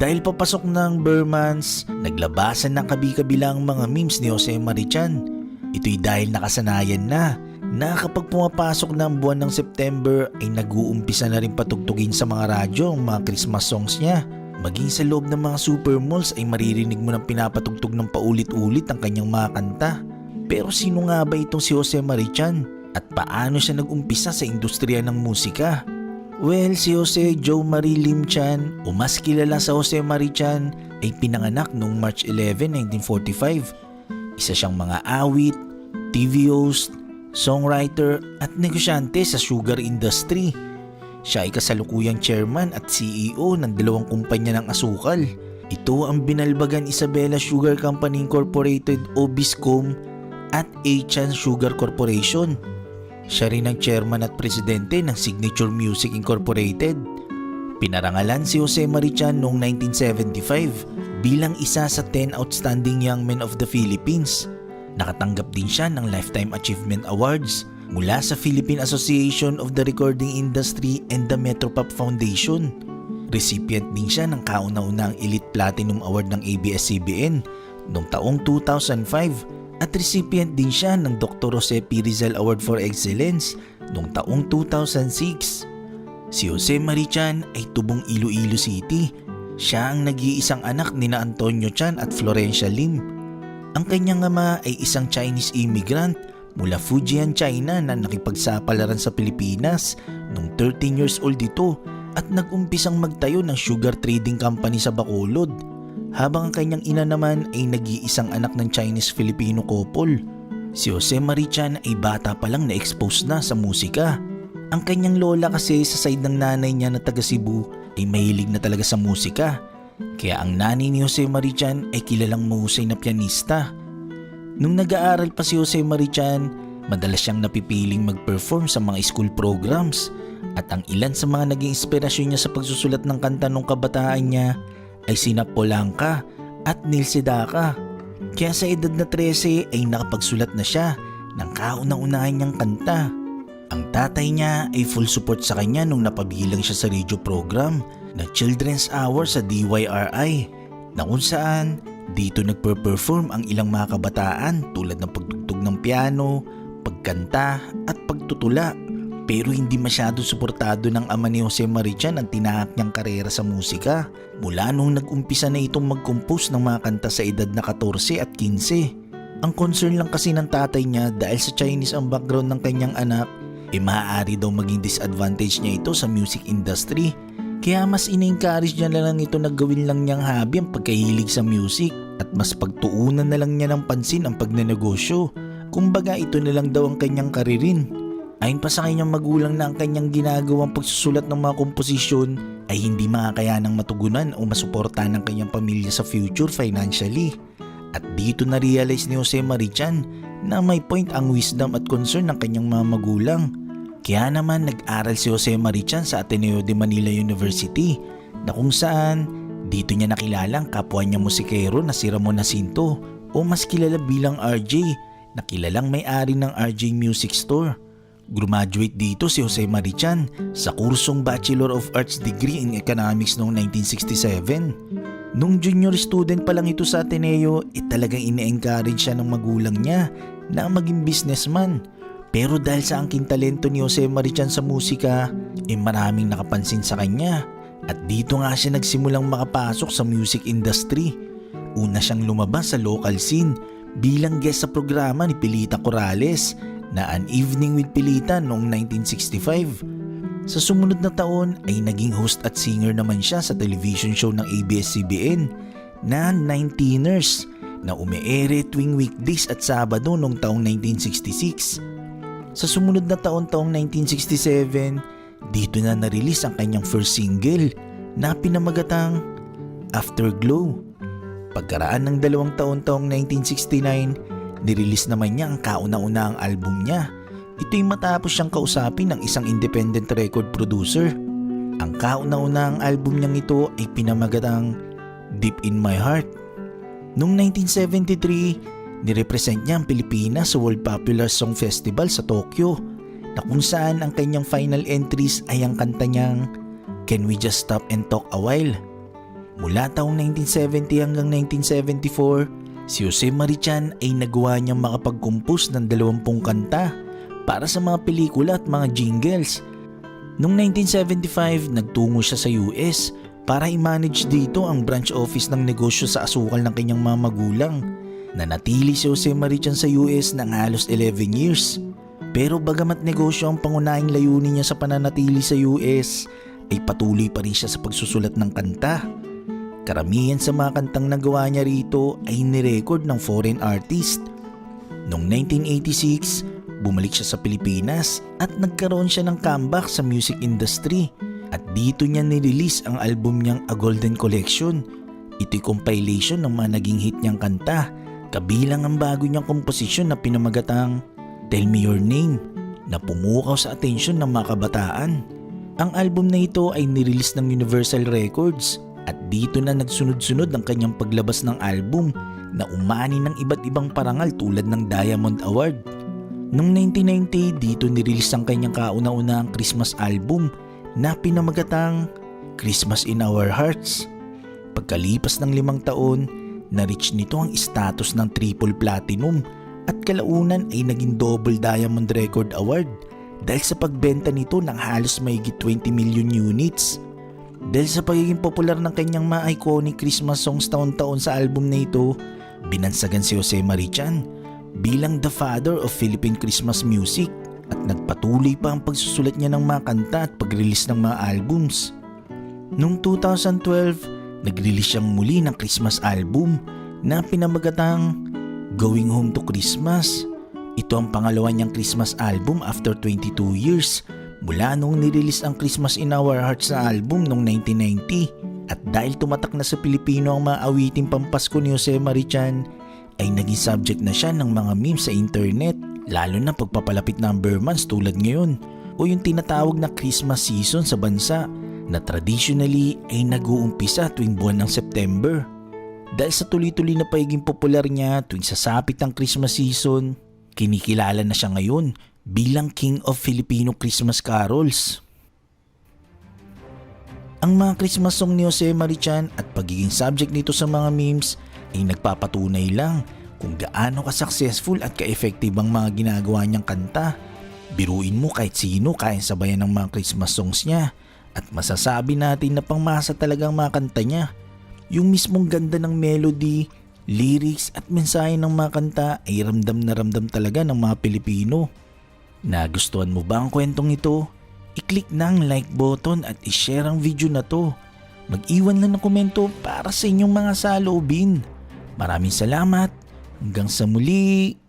dahil papasok ng Burmans, naglabasan ng kabi-kabilang mga memes ni Jose Marichan. Ito'y dahil nakasanayan na na kapag pumapasok na ang buwan ng September ay nag-uumpisa na rin patugtugin sa mga radyo ang mga Christmas songs niya. Maging sa loob ng mga super malls ay maririnig mo ng pinapatugtog ng paulit-ulit ang kanyang mga kanta. Pero sino nga ba itong si Jose Marichan? At paano siya nag-umpisa sa industriya ng musika? Well, si Jose Joe Marie Lim Chan o mas kilala sa Jose Marie Chan ay pinanganak noong March 11, 1945. Isa siyang mga awit, TV host, songwriter at negosyante sa sugar industry. Siya ay kasalukuyang chairman at CEO ng dalawang kumpanya ng asukal. Ito ang binalbagan Isabela Sugar Company Incorporated o Biscom at Achan Sugar Corporation. Siya rin ang chairman at presidente ng Signature Music Incorporated. Pinarangalan si Jose Marichan noong 1975 bilang isa sa 10 outstanding young men of the Philippines. Nakatanggap din siya ng Lifetime Achievement Awards mula sa Philippine Association of the Recording Industry and the Metropop Foundation. Recipient din siya ng kauna-unang Elite Platinum Award ng ABS-CBN noong taong 2005 at recipient din siya ng Dr. Jose P. Rizal Award for Excellence noong taong 2006. Si Jose Marichan ay tubong Iloilo City. Siya ang nag-iisang anak ni na Antonio Chan at Florencia Lim. Ang kanyang ama ay isang Chinese immigrant mula Fujian, China na nakipagsapalaran sa Pilipinas noong 13 years old ito at nag-umpisang magtayo ng sugar trading company sa Bacolod habang ang kanyang ina naman ay nag-iisang anak ng Chinese-Filipino couple. Si Jose Marichan ay bata pa lang na-expose na sa musika. Ang kanyang lola kasi sa side ng nanay niya na taga Cebu ay mahilig na talaga sa musika. Kaya ang nanay ni Jose Marichan ay kilalang mahusay na pianista. Nung nag-aaral pa si Jose Marichan, madalas siyang napipiling mag-perform sa mga school programs at ang ilan sa mga naging inspirasyon niya sa pagsusulat ng kanta nung kabataan niya ay sina Polanca at Neil Sedaka. Kaya sa edad na 13 ay nakapagsulat na siya ng kauna-unahan niyang kanta. Ang tatay niya ay full support sa kanya nung napabilang siya sa radio program na Children's Hour sa DYRI na kung saan dito nagper-perform ang ilang mga kabataan tulad ng pagtugtog ng piano, pagkanta at pagtutula. Pero hindi masyado suportado ng ama ni Jose Marichan ang tinahak niyang karera sa musika mula nung nag-umpisa na itong mag-compose ng mga kanta sa edad na 14 at 15. Ang concern lang kasi ng tatay niya dahil sa Chinese ang background ng kanyang anak, e maaari daw maging disadvantage niya ito sa music industry. Kaya mas in-encourage niya na lang ito na gawin lang niyang hobby ang pagkahilig sa music at mas pagtuunan na lang niya ng pansin ang pagnenegosyo. Kumbaga ito na lang daw ang kanyang karirin. Ayon pa sa kanyang magulang na ang kanyang ginagawang pagsusulat ng mga komposisyon ay hindi makakayanang matugunan o masuporta ng kanyang pamilya sa future financially. At dito na-realize ni Jose Marichan na may point ang wisdom at concern ng kanyang mga magulang. Kaya naman nag-aral si Jose Marichan sa Ateneo de Manila University na kung saan dito niya nakilala ang kapwa niya musikero na si Ramon Jacinto o mas kilala bilang RJ na kilalang may-ari ng RJ Music Store. Graduate dito si Jose Marichan sa kursong Bachelor of Arts degree in Economics noong 1967. Nung junior student pa lang ito sa Ateneo, eh talagang ine-encourage siya ng magulang niya na maging businessman. Pero dahil sa angking talento ni Jose Marichan sa musika, eh maraming nakapansin sa kanya. At dito nga siya nagsimulang makapasok sa music industry. Una siyang lumabas sa local scene bilang guest sa programa ni Pilita Corrales na An Evening with Pilita noong 1965. Sa sumunod na taon ay naging host at singer naman siya sa television show ng ABS-CBN na 19ers na umeere tuwing weekdays at Sabado noong taong 1966. Sa sumunod na taon taong 1967, dito na na-release ang kanyang first single na pinamagatang Afterglow. Pagkaraan ng dalawang taon taong 1969, nirelease naman niya ang kauna-una ang album niya. Ito'y matapos siyang kausapin ng isang independent record producer. Ang kauna-una ang album niyang ito ay pinamagatang Deep in My Heart. Noong 1973, nirepresent niya ang Pilipinas sa World Popular Song Festival sa Tokyo na kung saan ang kanyang final entries ay ang kanta niyang Can We Just Stop and Talk a While. Mula taong 1970 hanggang 1974, si Jose Marichan ay nagawa niyang makapag-compose ng 20 kanta para sa mga pelikula at mga jingles. Noong 1975, nagtungo siya sa US para i-manage dito ang branch office ng negosyo sa asukal ng kanyang mga magulang. Nanatili si Jose Marichan sa US ng halos 11 years. Pero bagamat negosyo ang pangunahing layunin niya sa pananatili sa US, ay patuloy pa rin siya sa pagsusulat ng kanta. Karamihan sa mga kantang nagawa niya rito ay nirecord ng foreign artist. Noong 1986, bumalik siya sa Pilipinas at nagkaroon siya ng comeback sa music industry. At dito niya nirelease ang album niyang A Golden Collection. Ito'y compilation ng mga naging hit niyang kanta, kabilang ang bago niyang komposisyon na pinamagatang Tell Me Your Name na pumukaw sa atensyon ng mga kabataan. Ang album na ito ay nirelease ng Universal Records at dito na nagsunod-sunod ang kanyang paglabas ng album na umani ng iba't ibang parangal tulad ng Diamond Award. Noong 1990, dito nirelease ang kanyang kauna-unahang Christmas album na pinamagatang Christmas in Our Hearts. Pagkalipas ng limang taon, na-reach nito ang status ng triple platinum at kalaunan ay naging double diamond record award dahil sa pagbenta nito ng halos mahigit 20 million units. Dahil sa pagiging popular ng kanyang mga iconic Christmas songs taon-taon sa album na ito, binansagan si Jose Marichan bilang the father of Philippine Christmas music at nagpatuloy pa ang pagsusulat niya ng mga kanta at pag-release ng mga albums. Noong 2012, nag-release siyang muli ng Christmas album na pinamagatang Going Home to Christmas. Ito ang pangalawa niyang Christmas album after 22 years mula noong nirelease ang Christmas in Our Hearts na album noong 1990. At dahil tumatak na sa Pilipino ang mga awiting pampasko ni Jose Marichan, ay naging subject na siya ng mga memes sa internet lalo na pagpapalapit ng months tulad ngayon o yung tinatawag na Christmas season sa bansa na traditionally ay nag-uumpisa tuwing buwan ng September. Dahil sa tuloy-tuloy na pagiging popular niya tuwing sasapit ang Christmas season, kinikilala na siya ngayon bilang King of Filipino Christmas Carols. Ang mga Christmas song ni Jose Marichan at pagiging subject nito sa mga memes ay nagpapatunay lang kung gaano ka-successful at ka-effective ang mga ginagawa niyang kanta. Biruin mo kahit sino kaya sabayan ng mga Christmas songs niya at masasabi natin na pangmasa talagang mga kanta niya. Yung mismong ganda ng melody, lyrics at mensahe ng mga kanta ay ramdam na ramdam talaga ng mga Pilipino. Nagustuhan mo ba ang kwentong ito? I-click na ang like button at i-share ang video na to. Mag-iwan lang ng komento para sa inyong mga saloobin. Maraming salamat. Hanggang sa muli.